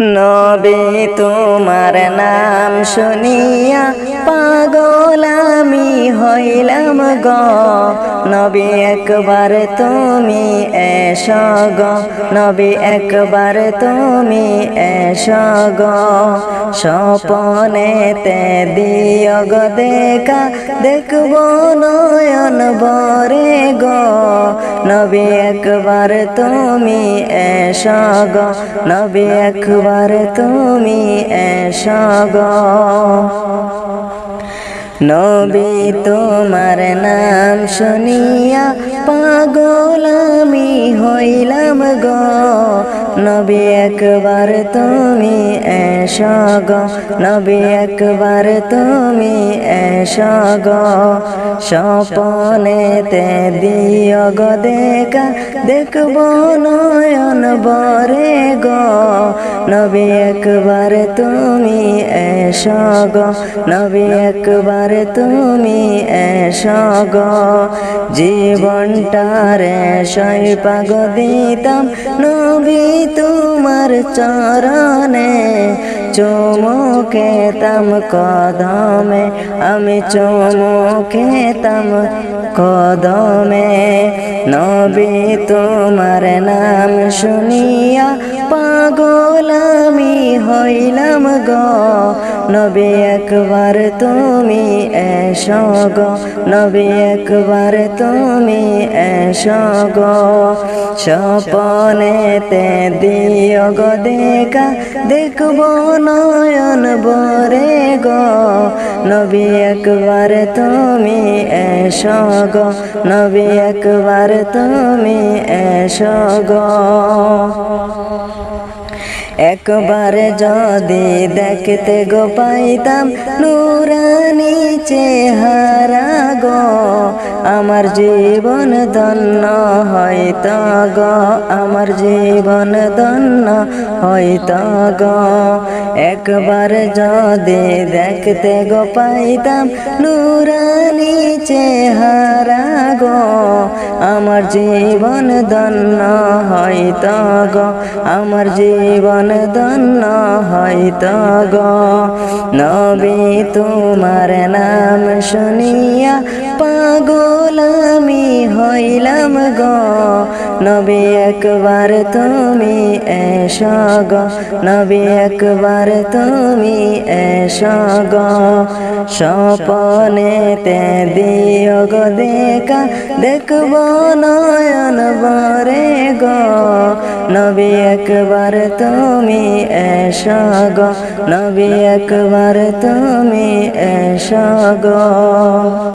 নবী তোমার নাম শুনিয়া পাগল আমি হইলাম গ। নবী একবার তুমি এস গ। নবী একবার তুমি এস গ। স্বপনেতে দিয় গ দেখা। দেখব নয়ন গ নবী একবার তুমি এস গ। নবী একবার তুমি এস গ। নবী তোমার নাম শুনিয়া পাগল নবী একবার তুমি এস গ। নবী একবার তুমি এস গ। স্বপনেতে দিয় গ দেখা। দেখব নয়ন বরে গ। নবী একবার তুমি এস গ। নবী একবার তুমি এস গ। জীবনটারে সৈপাগ দিতাম। নবী তোমার চরণে, চুমুকে তাম কদমে, আমি চুমুকে তাম কদমে। নবী তোমার নাম শুনিয়া পাগলামি হইলাম গ। নবী একবার তুমি এস গ, নবী একবার তুমি এস গ। স্বপনেতে দিয় গ দেখা, দেখব নয়ন বরে গ। নবী একবার তুমি এস গ, নবী একবার তুমি এস গ। একবার যদি দেখতে গো পাইতাম নুরানি চেহারা গো, আমার জীবন ধন্য হয়ত গ, আমার জীবন ধন্য হয়ত গ। একবার যদি দেখতে গো পাইতাম নুরানি চেহারা গো আমার জীবন ধন্য হয় তাগ আমার জীবন ধন্য হয় তাগ নবী তোমার নাম শুনিয়া পাগল আমি হইলাম গ। নবী একবার তুমি এস নবী একবার তুমি এস গ স্বপনেতে দিয় গ দেখা, দেখব নয়ন বরে গ। নবী একবার তুমি এস গ নবী একবার তুমি এস গ